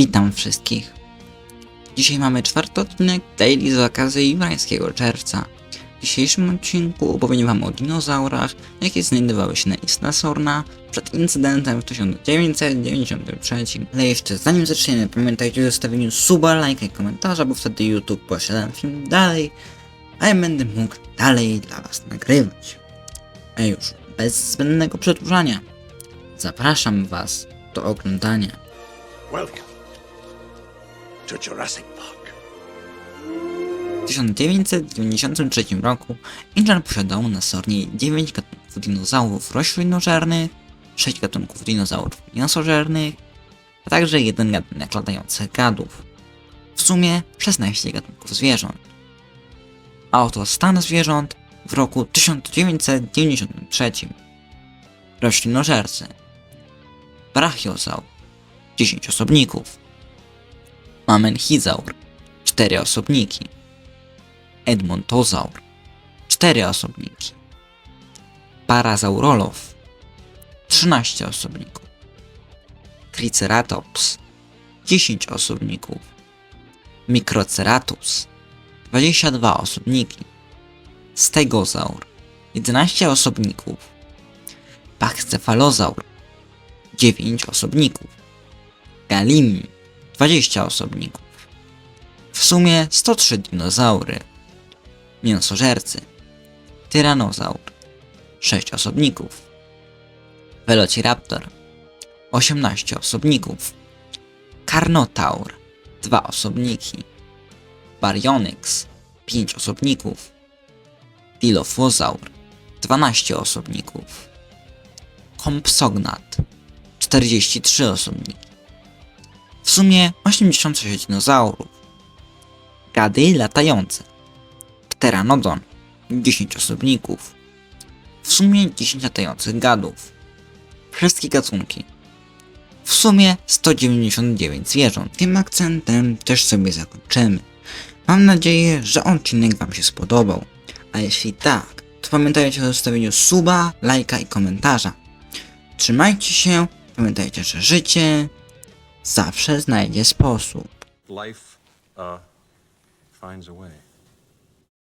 Witam wszystkich. Dzisiaj mamy czwarty odcinek Daily z okazji Jurańskiego czerwca. W dzisiejszym odcinku opowiem wam o dinozaurach, jakie znajdowały się na Isla Sorna przed incydentem w 1993. Ale jeszcze zanim zaczniemy, pamiętajcie o zostawieniu suba, lajka i komentarza, bo wtedy YouTube posiada film dalej, a ja będę mógł dalej dla was nagrywać. A już bez zbędnego przedłużania, zapraszam was do oglądania. Welcome to Jurassic Park. W 1993 roku Intel posiadał na Sornie 9 gatunków dinozaurów roślinożernych, 6 gatunków dinozaurów mięsożernych, a także jeden gatunek latających gadów. W sumie 16 gatunków zwierząt. A oto stan zwierząt w roku 1993. Roślinożercy. Brachiozaur 10 osobników. Mamenchizaur 4 osobniki. Edmontozaur 4 osobniki. Parazaurolow 13 osobników. Triceratops 10 osobników. Microceratops 22 osobniki. Stegozaur 11 osobników. Pachcephalozaur 9 osobników. Galim 20 osobników. W sumie 103 dinozaury. Mięsożercy. Tyranozaur. 6 osobników. Velociraptor. 18 osobników. Carnotaur. 2 osobniki. Baryonyx. 5 osobników. Dilophosaur. 12 osobników. Compsognat. 43 osobniki. W sumie 86 dinozaurów. Gady latające. Pteranodon 10 osobników. W sumie 10 latających gadów. Wszystkie gatunki. W sumie 199 zwierząt. Tym akcentem też sobie zakończymy. Mam nadzieję, że odcinek Wam się spodobał. A jeśli tak, to pamiętajcie o zostawieniu suba, lajka i komentarza. Trzymajcie się, pamiętajcie, że życie zawsze znajdzie sposób. life uh, finds a way.